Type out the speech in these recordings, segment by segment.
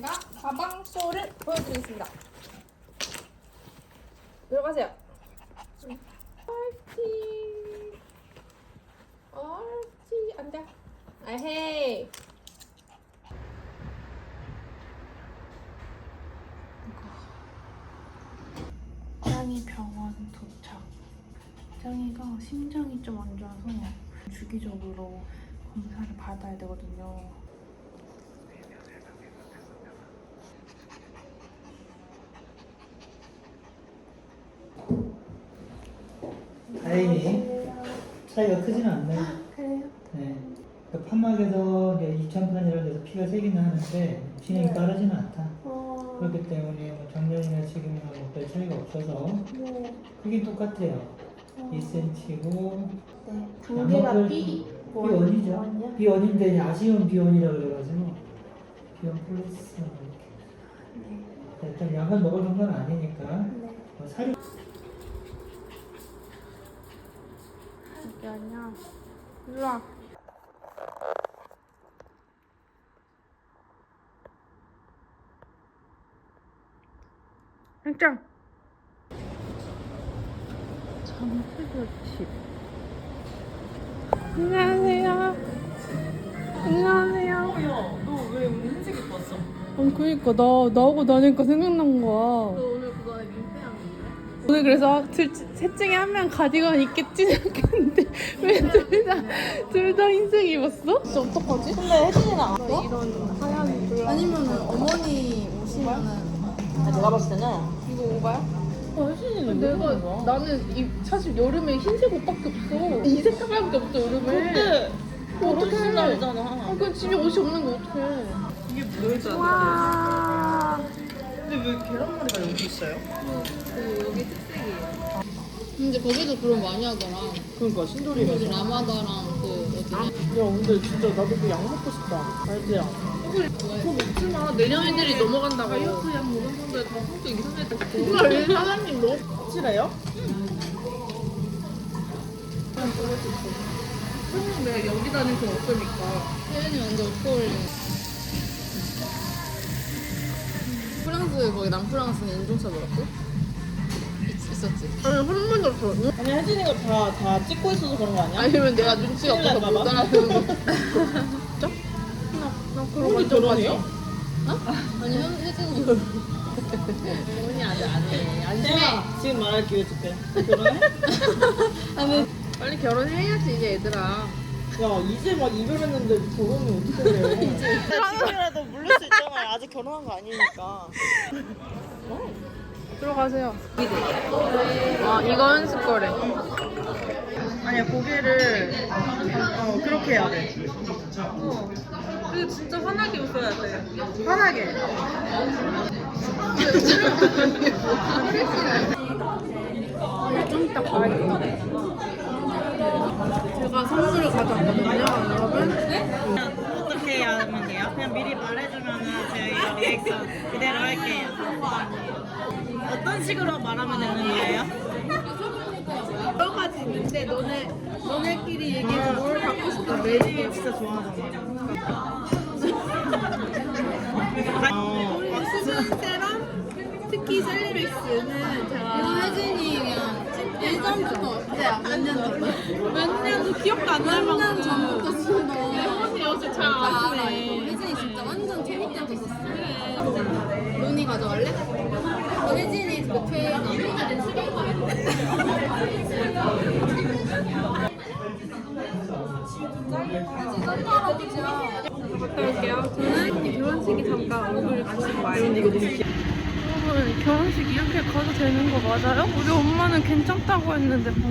제가 가방 쇼를 보여드리겠습니다. 들어가세요. 얼티. 얼티. 앉아. 아헤이. 짱이 병원 도착. 짱이가 심장이 좀 안 좋아서 주기적으로 검사를 받아야 되거든요. 다행히 차이가 크지는 않네요. 그래요? 네. 그 판막에서 이제 입천판이라는 데서 피가 새기는 하는데 진행이 네. 빠르지는 않다. 어, 그렇기 때문에 뭐 작년이나 지금이나 뭐별 차이가 없어서 네. 크긴 똑같아요. 어, 2cm고 네. 단계가 B B1이죠. 원이요? B1인데 아쉬운 B1이라고 그래가지고 B1 플러스 이렇게. 네. 일단 약을 먹을 정도는 아니니까 네. 뭐 사료 여기 아니야. 일로 와. 행짱. 잠수교집. 안녕하세요. 안녕하세요. 야, 너왜 흰색 입고 왔어? 아니 그니까 나 나오고 나니까 생각난 거야. 오늘 그래서 둘, 셋 중에 한 명 가디건 입겠지 생각했는데 왜 둘다둘다 흰색 입었어? 진짜 어떡하지? 근데 혜진이는 안 와? 이런 하얀 블라 아니면은 어머니 오시면은 내가 봤을 때는 이거 오바야? 어, 혜진이는 내가 나는 이 사실 여름에 흰색 옷밖에 없어. 이 색깔밖에 없어 여름에. 근데 어떻게 날이잖아 아, 그 집에 옷이 없는 거 어떡해? 이게 뭐였지? 와. 근데 왜 계란말이가 여기 있어요? 근데 거기도 그런 많이 하더라. 그러니까 신도리가 거기 라마다랑 그 어디냐? 야 근데 진짜 나도 그 약 먹고 싶다 알지야? 그거 먹지 마. 내년 애들이 넘어간다고. 다이어트 약 먹은 분들 다 성격 이상했다. 그걸 왜 사장님 너? 확실해요? 사장님 내가 여기 다닐 건 없으니까. 혜연이 완전 올 프랑스 거기 남프랑스는 인종차 몰랐어? 있, 있었지. 아니 한 번도 없어. 아니 혜진이가 다, 다 찍고 있어서 그런 거 아니야? 아니면 내가 눈치가 큰일 없어서 못 날까 봐. 알아듣는 거. 진짜? 나, 나 그런 우리 완전 결혼해요? 빠져. 아니 현- 혜진이 결혼이 아직 안 해. 안심해. 지금 말할 기회 줄게. 결혼해? 빨리 결혼해야지 이제 얘들아. 야 이제 막 이별했는데 결혼이 어떻게 해? 이제 지금이라도 물릴 수 있잖아요. 아직 결혼한 거 아니니까. 들어가세요. 아 이건 습거래. 아니야 고개를 어 그렇게 해야 돼. 어. 근데 진짜 환하게 웃어야 돼. 환하게. 좀 이따 가야 제가 선물을 가져왔거든요, 여러분. 어떻게 하면 돼요? 그냥 미리 말해주면은 저희가 리액션 그대로 할게요. 어떤 식으로 말하면 되는 거예요? 여러 가지 있는데 너네 너네끼리 얘기해서 뭘 갖고 싶어? 매직을 진짜 좋아하잖아. 어, 수분세랑 특히 셀리릭스는 제가 혜진이 그냥 예전부터 몇년 전에 몇년 기억도 안 날 만큼 몇년 전부터 쓰던 아시네. 혜진이 진짜 완전 초기 때부터 썼어. 논이 가져갈래? 너 혜진이 그 페이 갔다 올게요. 저는 이 결혼식이 잠깐 얼굴 같이 봐요. 여러분 결혼식 이렇게 가도 되는 거 맞아요? 우리 엄마는 괜찮다고 했는데 뭐,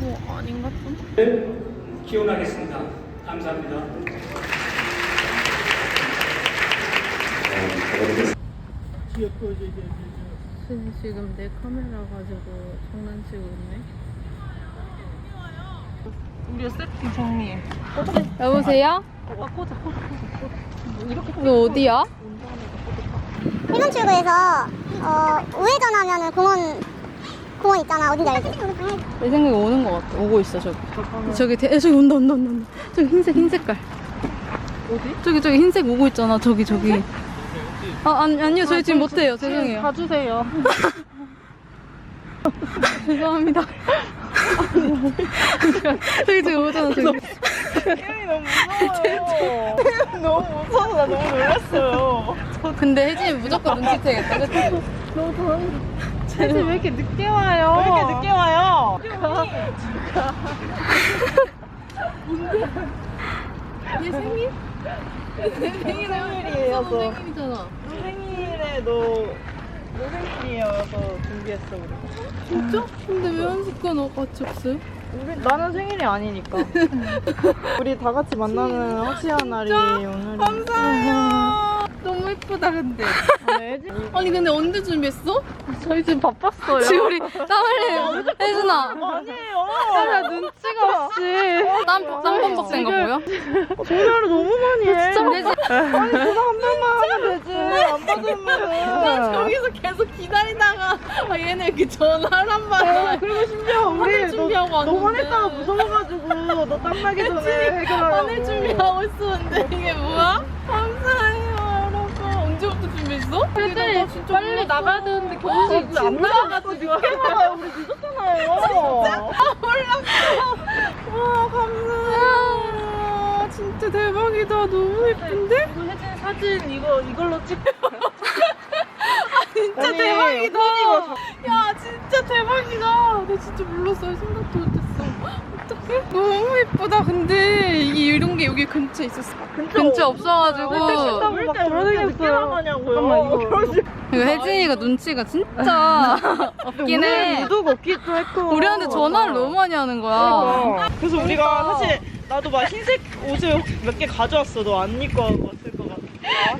뭐 아닌가 좀? 기원하겠습니다. 감사합니다. 쟤 지금 내 카메라 가지고 장난치고 있네. 우리 세팅 정리해. 여보세요? 아 꽂아 꽂아 꽂아. 이렇게 이거 어디야? 일본 출구에서 어, 우회전하면은 공원 공원 있잖아 어딘지 알지? 내 생각에 오는 것 같아. 오고 있어 저기. 저기 대, 저기 온다 온다 온다. 온다. 저기 흰색 흰 색깔. 어디? 저기 저기 흰색 오고 있잖아. 저기 저기. 아, 아니, 아니요. 저희 지금 못해요. 죄송해요. 가주세요. 죄송합니다. 저희 지금 오잖아, 저희. 혜연이 너무 무서워요. 너무 무서워서 나 너무 놀랐어요. 근데 혜진이 무조건 눈치채겠다, 그치? 혜진 왜 이렇게 늦게 와요? 왜 이렇게 늦게 와요? 얘 생일? 생일이에요. 너 생일이잖아. 생일에 너, 너 생일이어서 준비했어 우리. 진짜? 근데 왜 한식과 너 같이 없어요? 우리 나는 생일이 아니니까. 우리 다 같이 만나는 확실한 날이 오늘. 감사해요. 너무 예쁘다, 근데. 아니, 근데 언제 준비했어? 저희 지금 바빴어요. 지금 우리 땀흘리 혜진아. 아니에요. 나 눈치가 없이. 땀, 땀범벅 된거 보여? 전화를 너무 많이 해. 진짜 혜진. 아니 전화 한 번만 하면 되지. 안 받으면. 저기서 계속 기다리다가 아, 얘네 이렇게 전화란 말이야. 그리고 심지어 우리 너, 준비하고 너 왔는데. 화낼까봐 무서워가지고 너 땀나기 전에 해결하라고. 하늘 준비하고 있었는데 이게 뭐야? 감사해요 여러분. 언제부터 준비했어? 혜진이 빨리 나가야 되는데 결혼식 안 나가서 늦게 나가요. 우리 늦었잖아요. 와 감사해요. 진짜 대박이다. 너무 예쁜데? 이거 혜진 사진 이거 이걸로 찍. 진짜 아니, 대박이다. 혜진이가 야 진짜 대박이다. 나 진짜 몰랐어요. 생각도 못했어. 어떡해? 너무 예쁘다. 근데 이게 이런 게 여기 근처에 있었어. 근처 없어가지고. 막 돌아다녔어요. 가냐고요. 결혼식 이거 혜진이가 눈치가 진짜 없긴 해. 무도 없기도 했고. 우리한테 전화를 너무 많이 하는 거야. 그래서 우리가 사실 나도 막 흰색 옷을 몇 개 가져왔어. 너 안 입고 같아.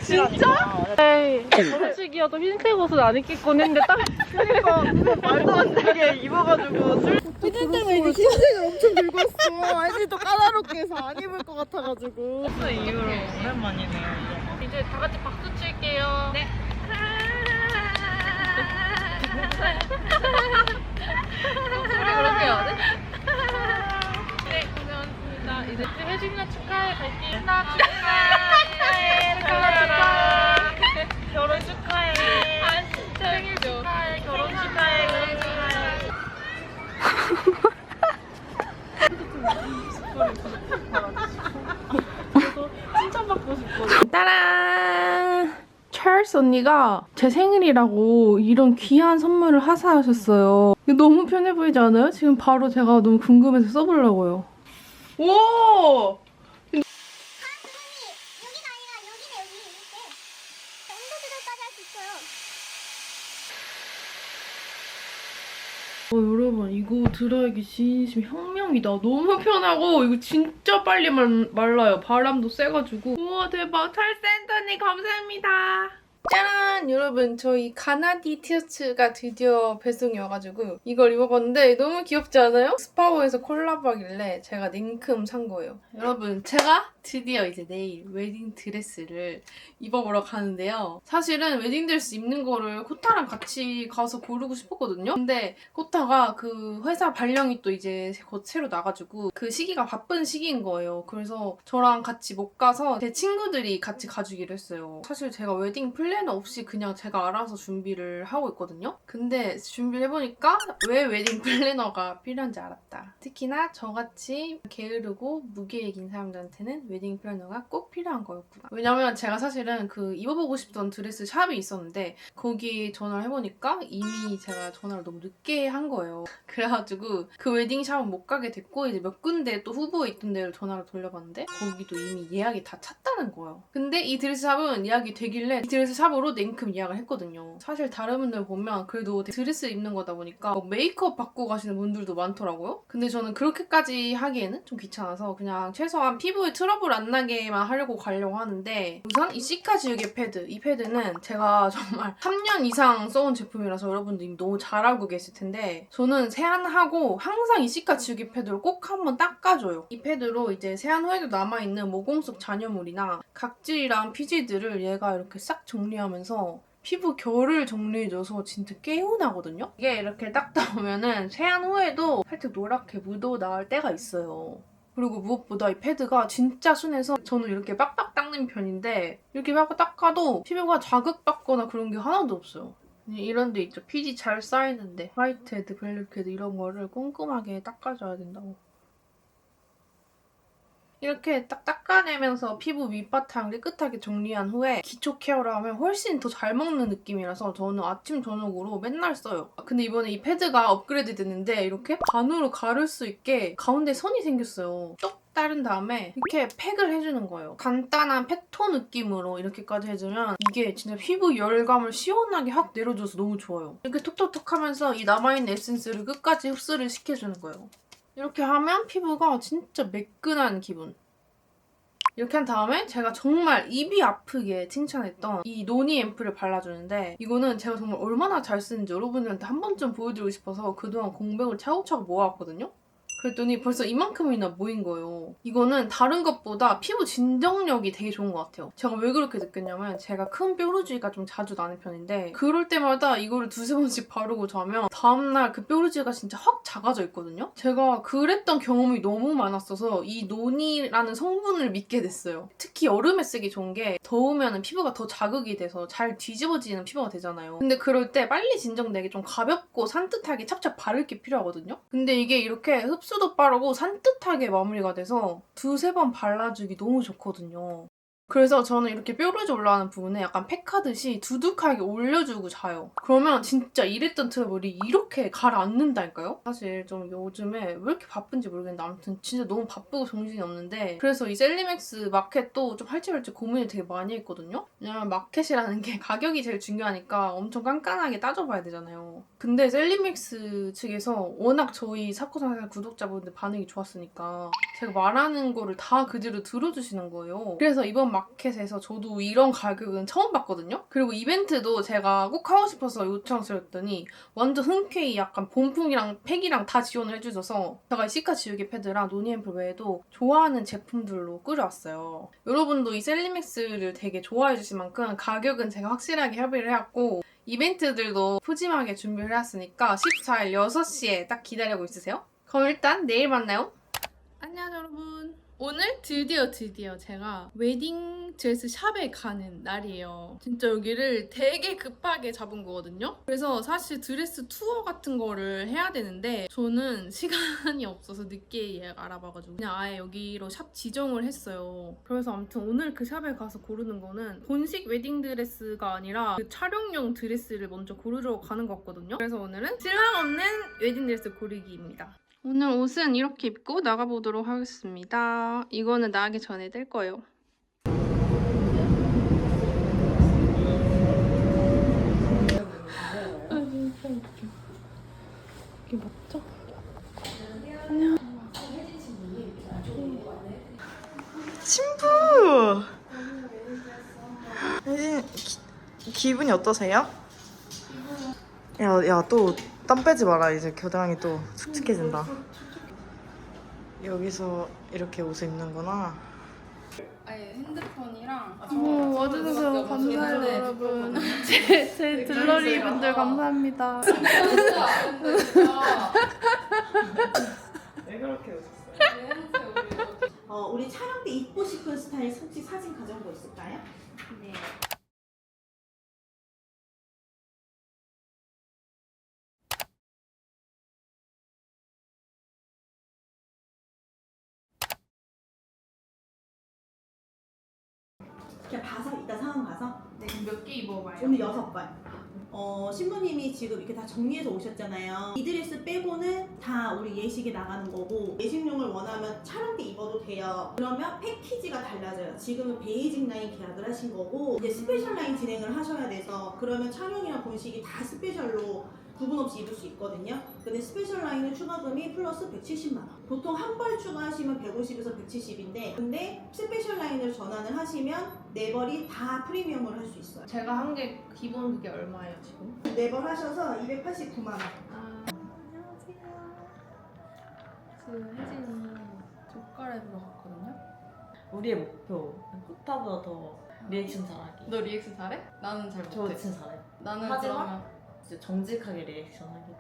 진짜? 에이, 결혼식이어도 흰색 옷은 안 입겠군 했는데 딱 그러니까 말도 안 되게 입어가지고 술. 그때 때문에 이제 흰색을 엄청 들고 왔어. 아니 또 까다롭게 해서 안 입을 것 같아가지고. 그 이후로 오랜만이네요. 이제 다 같이 박수 칠게요. 네. 우리 그렇게 해야 돼? 네, 고생하셨습니다. 이제 혜진이나 축하해 갈게요. 나 축하해. 축하해. 결혼 축하해. 아, 진짜 생일 축하해. 결혼 축하해. 결혼 축하해. 따란! 찰스 언니가 제 생일이라고 이런 귀한 선물을 하사하셨어요. 이거 너무 편해 보이지 않아요? 지금 바로 제가 너무 궁금해서 써보려고요. 오! 여기가 아니라 여기네 여기 이렇게 온도 조절까지 할 수 있어요. 어, 여러분 이거 드라이기 진심 혁명이다. 너무 편하고 이거 진짜 빨리 말, 말라요. 바람도 세가지고. 우와 대박. 찰센터님 감사합니다. 짠! 여러분 저희 가나디 티셔츠가 드디어 배송이 와가지고 이걸 입어봤는데 너무 귀엽지 않아요? 스파오에서 콜라보하길래 제가 냉큼 산 거예요. 여러분 제가 드디어 이제 내일 웨딩 드레스를 입어보러 가는데요. 사실은 웨딩 드레스 입는 거를 코타랑 같이 가서 고르고 싶었거든요. 근데 코타가 그 회사 발령이 또 이제 곧 새로 나가지고 그 시기가 바쁜 시기인 거예요. 그래서 저랑 같이 못 가서 제 친구들이 같이 가주기로 했어요. 사실 제가 웨딩 플래너 없이 그냥 제가 알아서 준비를 하고 있거든요. 근데 준비를 해보니까 왜 웨딩 플래너가 필요한지 알았다. 특히나 저같이 게으르고 무계획인 사람들한테는 웨딩 플래너가 꼭 필요한 거였구나. 왜냐면 제가 사실은 그 입어보고 싶던 드레스 샵이 있었는데 거기 전화를 해보니까 이미 제가 전화를 너무 늦게 한 거예요. 그래가지고 그 웨딩 샵은 못 가게 됐고 이제 몇 군데 또 후보에 있던 데를 전화를 돌려봤는데 거기도 이미 예약이 다 찼다는 거예요. 근데 이 드레스 샵은 예약이 되길래 이 드레스 샵으로 냉큼 예약을 했거든요. 사실 다른 분들 보면 그래도 드레스 입는 거다 보니까 뭐 메이크업 받고 가시는 분들도 많더라고요. 근데 저는 그렇게까지 하기에는 좀 귀찮아서 그냥 최소한 피부에 트러블 안 나게만 하려고 가려고 하는데 우선 이 시카 지우개 패드 이 패드는 제가 정말 3년 이상 써온 제품이라서 여러분들 이미 너무 잘 알고 계실 텐데 저는 세안하고 항상 이 시카 지우개 패드로 꼭 한번 닦아줘요. 이 패드로 이제 세안 후에도 남아있는 모공 속 잔여물이나 각질이랑 피지들을 얘가 이렇게 싹 정리하면서 피부 결을 정리해줘서 진짜 개운하거든요? 이게 이렇게 닦다 보면은 세안 후에도 살짝 노랗게 묻어 나올 때가 있어요. 그리고 무엇보다 이 패드가 진짜 순해서 저는 이렇게 빡빡 닦는 편인데 이렇게 빡빡 닦아도 피부가 자극받거나 그런 게 하나도 없어요. 이런 데 있죠. 피지 잘 쌓이는데 화이트 헤드, 블랙 헤드 이런 거를 꼼꼼하게 닦아줘야 된다고. 이렇게 딱 닦아내면서 피부 밑바탕 깨끗하게 정리한 후에 기초 케어를 하면 훨씬 더 잘 먹는 느낌이라서 저는 아침 저녁으로 맨날 써요. 아, 근데 이번에 이 패드가 업그레이드 됐는데 이렇게 반으로 가를 수 있게 가운데 선이 생겼어요. 똑 따른 다음에 이렇게 팩을 해주는 거예요. 간단한 팩토 느낌으로 이렇게까지 해주면 이게 진짜 피부 열감을 시원하게 확 내려줘서 너무 좋아요. 이렇게 톡톡톡 하면서 이 남아있는 에센스를 끝까지 흡수를 시켜주는 거예요. 이렇게 하면 피부가 진짜 매끈한 기분. 이렇게 한 다음에 제가 정말 입이 아프게 칭찬했던 이 노니 앰플을 발라주는데 이거는 제가 정말 얼마나 잘 쓰는지 여러분들한테 한 번쯤 보여드리고 싶어서 그동안 공백을 차곡차곡 모아왔거든요. 그랬더니 벌써 이만큼이나 모인 거예요. 이거는 다른 것보다 피부 진정력이 되게 좋은 것 같아요. 제가 왜 그렇게 느꼈냐면 제가 큰 뾰루지가 좀 자주 나는 편인데 그럴 때마다 이거를 두세 번씩 바르고 자면 다음날 그 뾰루지가 진짜 확 작아져 있거든요. 제가 그랬던 경험이 너무 많았어서 이 노니라는 성분을 믿게 됐어요. 특히 여름에 쓰기 좋은 게 더우면 피부가 더 자극이 돼서 잘 뒤집어지는 피부가 되잖아요. 근데 그럴 때 빨리 진정되게 좀 가볍고 산뜻하게 찹찹 바를 게 필요하거든요. 근데 이게 이렇게 흡수 도 빠르고 산뜻하게 마무리가 돼서 두세 번 발라주기 너무 좋거든요. 그래서 저는 이렇게 뾰루지 올라가는 부분에 약간 팩하듯이 두둑하게 올려주고 자요. 그러면 진짜 이랬던 트러블이 이렇게 가라앉는다니까요? 사실 좀 요즘에 왜 이렇게 바쁜지 모르겠는데 아무튼 진짜 너무 바쁘고 정신이 없는데 그래서 이 셀리맥스 마켓도 좀 할지 말지 고민을 되게 많이 했거든요? 왜냐면 마켓이라는 게 가격이 제일 중요하니까 엄청 깐깐하게 따져봐야 되잖아요. 근데 셀리맥스 측에서 워낙 저희 사코상사 구독자분들 반응이 좋았으니까 제가 말하는 거를 다 그대로 들어주시는 거예요. 그래서 이번 마 켓에서 저도 이런 가격은 처음 봤거든요. 그리고 이벤트도 제가 꼭 하고 싶어서 요청드렸더니 완전 흔쾌히 약간 본품이랑 팩이랑 다 지원을 해주셔서 제가 시카 지우개 패드랑 노니앰플 외에도 좋아하는 제품들로 끌어왔어요. 여러분도 이 셀리맥스를 되게 좋아해 주실 만큼 가격은 제가 확실하게 협의를 해왔고 이벤트들도 푸짐하게 준비를 해왔으니까 14일 6시에 딱 기다리고 있으세요. 그럼 일단 내일 만나요. 안녕 여러분. 오늘 드디어 드디어 제가 웨딩 드레스 샵에 가는 날이에요. 진짜 여기를 되게 급하게 잡은 거거든요. 그래서 사실 드레스 투어 같은 거를 해야 되는데 저는 시간이 없어서 늦게 예약 알아봐가지고 그냥 아예 여기로 샵 지정을 했어요. 그래서 아무튼 오늘 그 샵에 가서 고르는 거는 본식 웨딩 드레스가 아니라 그 촬영용 드레스를 먼저 고르러 가는 것 같거든요. 그래서 오늘은 신랑 없는 웨딩 드레스 고르기입니다. 오늘 옷은 이렇게 입고 나가보도록 하겠습니다. 이거는 나가기 전에 뗄 거예요. 이게 맞죠? 친구! 혜진, 기, 기분이 어떠세요? 야, 야, 또 땀 빼지 마라. 이제 겨드랑이 또 축축해진다. 여기서 이렇게 옷을 입는구나. 아예 핸드폰이랑 어, 와주셔서 감사해요, 여러분. 제, 제 들러리 분들 감사합니다. 왜 그렇게 웃었어요? 어, 우리 촬영 때 입고 싶은 스타일 혹시 사진 가져온 거 있을까요? 네. 봐서 이따 상황 봐서 네, 몇개 입어봐요. 오늘 여섯 번. 어, 신부님이 지금 이렇게 다 정리해서 오셨잖아요. 이 드레스 빼고는 다 우리 예식에 나가는 거고 예식용을 원하면 촬영 때 입어도 돼요. 그러면 패키지가 달라져요. 지금은 베이직 라인 계약을 하신 거고 이제 스페셜 라인 진행을 하셔야 돼서 그러면 촬영이랑 본식이 다 스페셜로 구분 없이 입을 수 있거든요. 근데 스페셜 라인은 추가금이 플러스 170만 원. 보통 한 벌 추가하시면 150에서 170인데 근데 스페셜 라인을 전환을 하시면 네 벌이 다 프리미엄을 할 수 있어요. 제가 한 게 기본 그게 얼마예요 지금? 네 벌 하셔서 289만 원. 아, 안녕하세요. 지금 혜진이 조카를 보러 갔거든요. 우리의 목표. 코타보다 더 리액션 잘하기. 너 리액션 잘해? 나는 잘 저 못해. 진짜 잘해. 나는 하지만 그러면 진짜 정직하게 리액션 하기.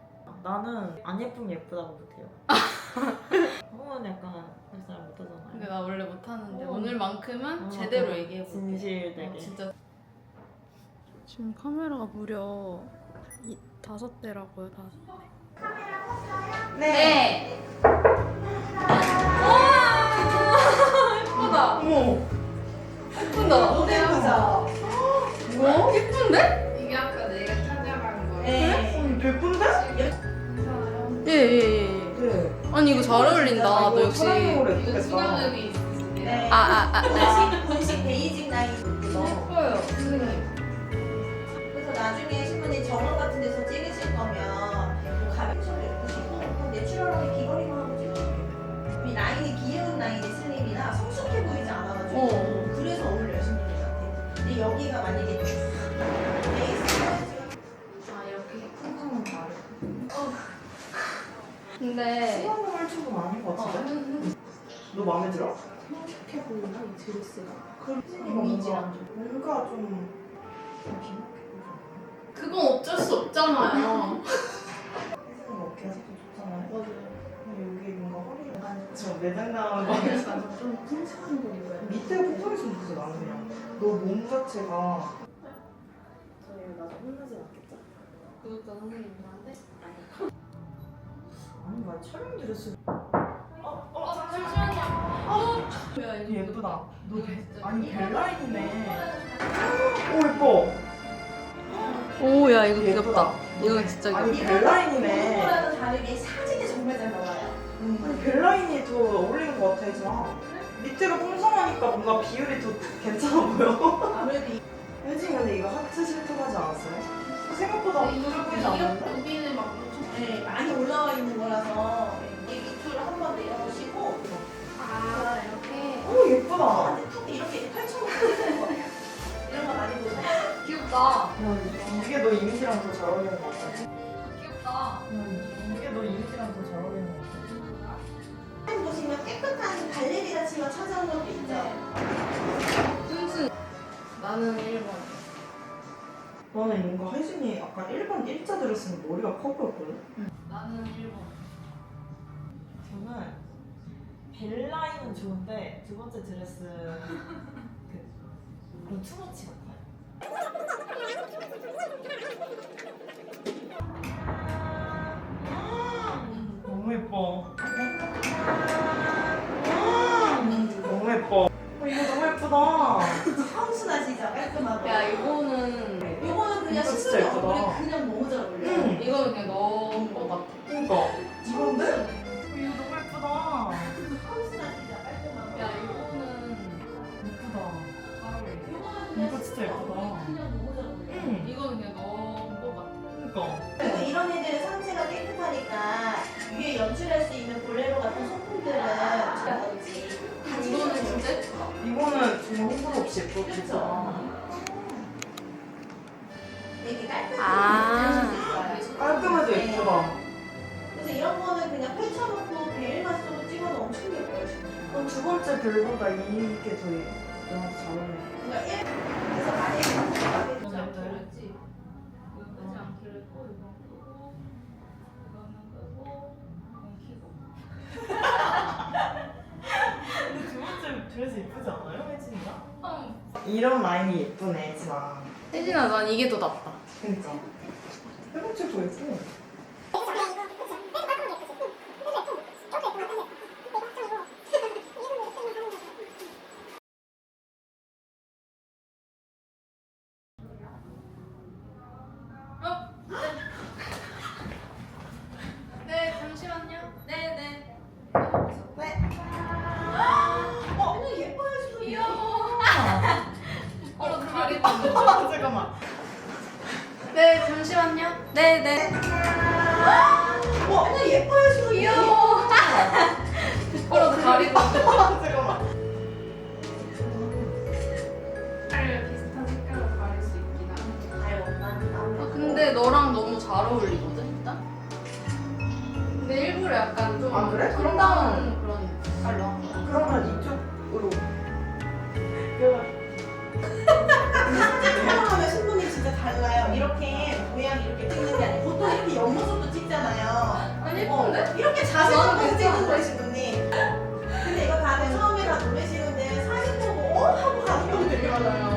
나는 안 예쁘면 예쁘다고 못해요. 거는 약간 잘 못하잖아. 근데 나 원래 못하는데 어. 오늘만큼은 어, 제대로 어, 얘기해볼게 진실되게. 어, 진짜 지금 카메라가 무려 이, 다섯 대라고요, 다섯 대. 네 아 아 아. 아. 분식, 베이직 라인 예쁘죠? 예뻐요 선생님 그래서 나중에 신부님 정원 같은 데서 찍으실 거면 뭐 가볍게 예쁘시고 내추럴하게 귀걸이만 하고 찍으시면 이 라인이 귀여운 라인이 슬림이나 성숙해 보이지 않아가지고 어. 그래서 어울려요 신부님한테 근데 여기가 만약에 베이스 아 여기 다르. 근데 수영을 조금 아닌 것 어, 같은데? 음, 너 마음에 들어? 성숙해 보이나 이 드레스가? 그 이미지랑 뭔가 좀 그건 어쩔 수 없잖아요. 혜진이가 어깨가 살짝 좋잖아요. 맞아요. 근데 여기 뭔가 허리가 저 매장 나온 거 같아. 좀 풍성한 거 입어요. 밑에 폭성했으면 좋겠어 나는 그냥. 너 몸 자체가. 저희 나도 혼나지 않겠죠? 구독자 선생님한테 아니 나 촬영 드레스 어 잠시만요 뭐야 되게 예쁘다. 너 벨, 진짜 아니 이거 벨라인이네. 오 예뻐. 오 야 이거 귀엽다. 이거 진짜 아니 귀엽다. 벨라인이네. 이거랑은 다르게 사진이 정말 잘 나와요 아니 벨라인이 더 어울리는 것 같아 혜진아. 밑에가 풍성하니까 뭔가 비율이 더 괜찮아 보여. 아무래도 이- 혜진 근데 이거 하트 실토하지 않았어요? 생각보다 보이지 않는데? 여기는 막 엄청 네, 많이 툭 이렇게 펼쳐놓는 거 이런 거 많이 보세요. 귀엽다. 이게 너 이미지랑 더 잘 어울리는 것 같아. 귀엽다. 이게 너 이미지랑 더 잘 어울리는 것 같아. 사진 보시면 깨끗한 갈래리 같이만 찾아온 것도 있죠. 튼튼 나는 1번 나는 뭔가 혜진이 아까 1번 일자 들었으면 머리가 커 보였거든? 나는 1번 저는 벨라인은 좋은데 두 번째 드레스 그 투머치 같아요. 없이 예쁘겠다. 되게 깔끔하게 아. 깔끔해도 네. 예쁘다. 그래서 이런 거는 그냥 펼쳐놓고 베일만 쓰고 찍어도 엄청 예뻐요. 진짜. 그럼 두 번째 별보다 이게 더 너한테 잘 어울려. 그러니까 일- 그래서 만약에 끄지 않기로 했고 이거 이런 라인이 예쁘네, 혜진아. 혜진아 난 이게 더 낫다. 그니까. 세 번째 거 예쁘네. 네 잠시만요 네네 어, 오늘 예뻐요, 지금. 귀여워 어 아, 잠깐만. 네 잠시만요 네네 어, 오늘 예뻐요, 지금. 귀여워 어 다리 잠깐만. 비슷한 색깔로 가릴 수 있긴 한데 아유, 난, 난. 아, 근데 너랑 너무 잘 어울리거든 일단 근데 일부러 약간 좀 아, 그래? 그런 색깔로 달라요. 이렇게 모양 이렇게 찍는 게 아니고 보통 이렇게 옆모습도 찍잖아요. 아니 예쁜데? 이렇게 자세히 아, 찍는 거예요, 지금님. 근데 이거 다들 처음에 다 놀라시는데 사진 보고 어? 하고 가는 경우 되게 많아요.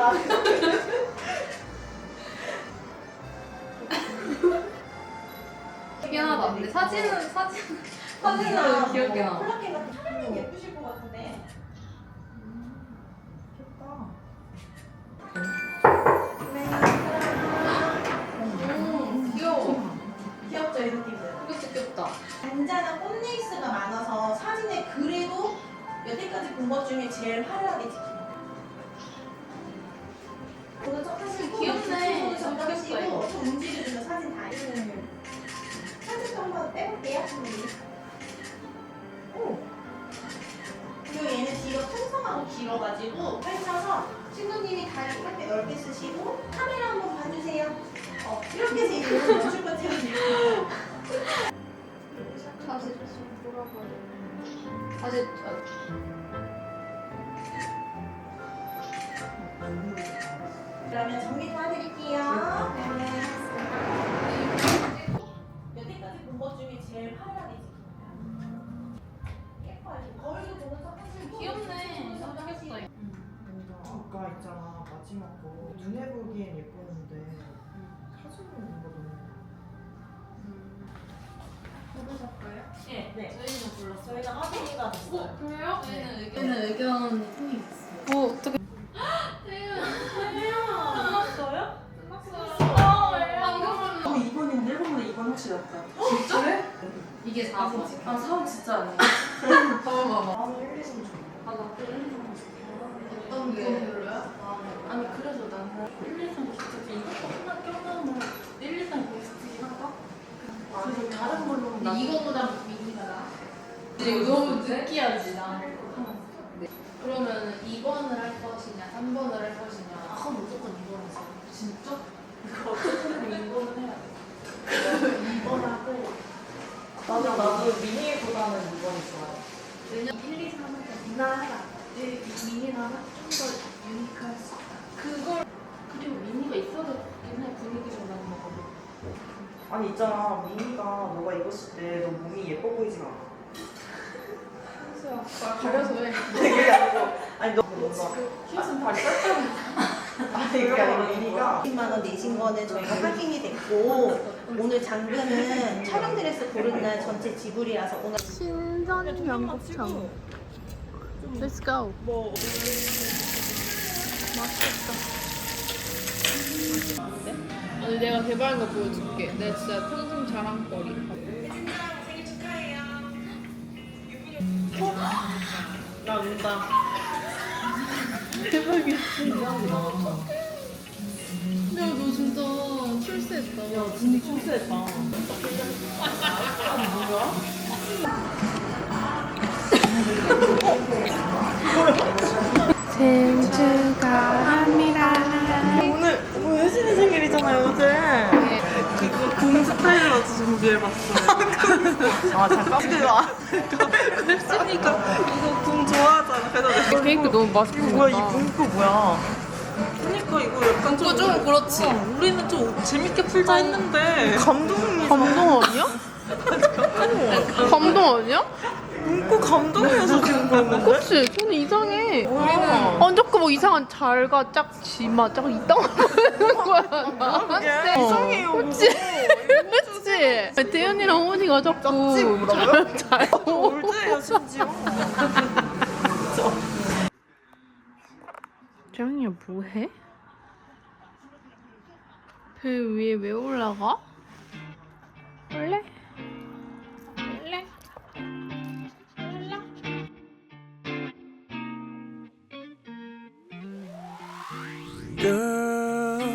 막. 미안하다. 근데 사진은 사진 사진은 사진은 귀엽게 나와. 길어가지고 펼쳐서 친구님이 다리 이렇게 넓게 쓰시고 카메라 한번 봐주세요. 어, 이렇게 해서 이거 멈출 거 찍어주세요. 사진 좀 돌아봐요. 사진 그러면 정리 도 있잖아 마지막 거 눈에 보기엔 예뻤는데 사진은 뭔가 너무 네. 네. 저희는 불렀어. 저희가 화제가 됐어요. 그래요? 저희는 의견. 저희는 의견이 있어요. 뭐 어떻게 끝났어요? 방금은 어, 2번인데 1번보다 2번 훨씬 낫다 진짜? 이게 4번. 아 4번 진짜 아니야. 봐봐 봐봐. 나는 1, 2, 3 좋아 아, 나 1, 2, 3 어떤 게 별로야? 아니 그래서 나는 1, 2, 3 진짜 이것도 하나 껴놓으면 1, 2, 3 베스트긴 하다 그래서 다른 걸로 근데 이거보다 미니가 나. 근데 이거 너무 느끼하지 나. 그러면 2번을 할 것이냐, 3번을 할 것이냐. 아, 그럼 무조건 2번이지. 진짜? 어쨌든 2번은 해야 돼 2번 하고 나도 나도 미니보다는 2번이 좋아요 왜냐면 1, 2, 3은 나 미니라면 좀더 유니크할 수 있다. 그걸 그리고 미니가 있어도 옛날 분위기 좀 나는 거거든. 아니 있잖아 미니가 너가 입었을 때 너 몸이 예뻐 보이진 않아 그래서 가려서 해. 그게 아니고 아니 너 뭔가 키스는 다리 짧다는 아니 그게 아니라 미니가 10만 원 내신 거는 저희가 확인이 됐고 오늘 장르는 촬영 드레스 고른 날 전체 지불이라서 오늘 신선 양곱창 Let's go 뭐 오늘 내가 개발한 거 보여줄게. 내가 진짜 평생 자랑거리. 나 운다 야, 너 진짜 출세했다. 야 진짜 출세했다 생일 축 준비해봤어요 아 잠깐 근데 나 혜진이가 이거 궁 좋아하잖아 그래서 내가 케이크 너무 이거 뭐야 이 궁거 뭐야 그니까 이거 약간 좀, 좀 그렇지. 어, 우리는 좀 재밌게 풀자 했는데 감동이 감동 아니야? 감동 아니야? 문구 감동이어서 지금 그러는데 그치 저는 이상해 뭐야 아 자꾸 뭐 이상한 잘가 짝 지마 짝 이딴 거 보는 거야 나한테 이상해요 그치 그치 태연이랑 호니가 자꾸 짝지 뭐라고요? 잘 올드예요 심지어 짱이야 뭐해? 배 위에 왜 올라가? 원래?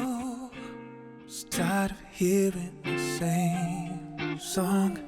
Girls tired of hearing same song.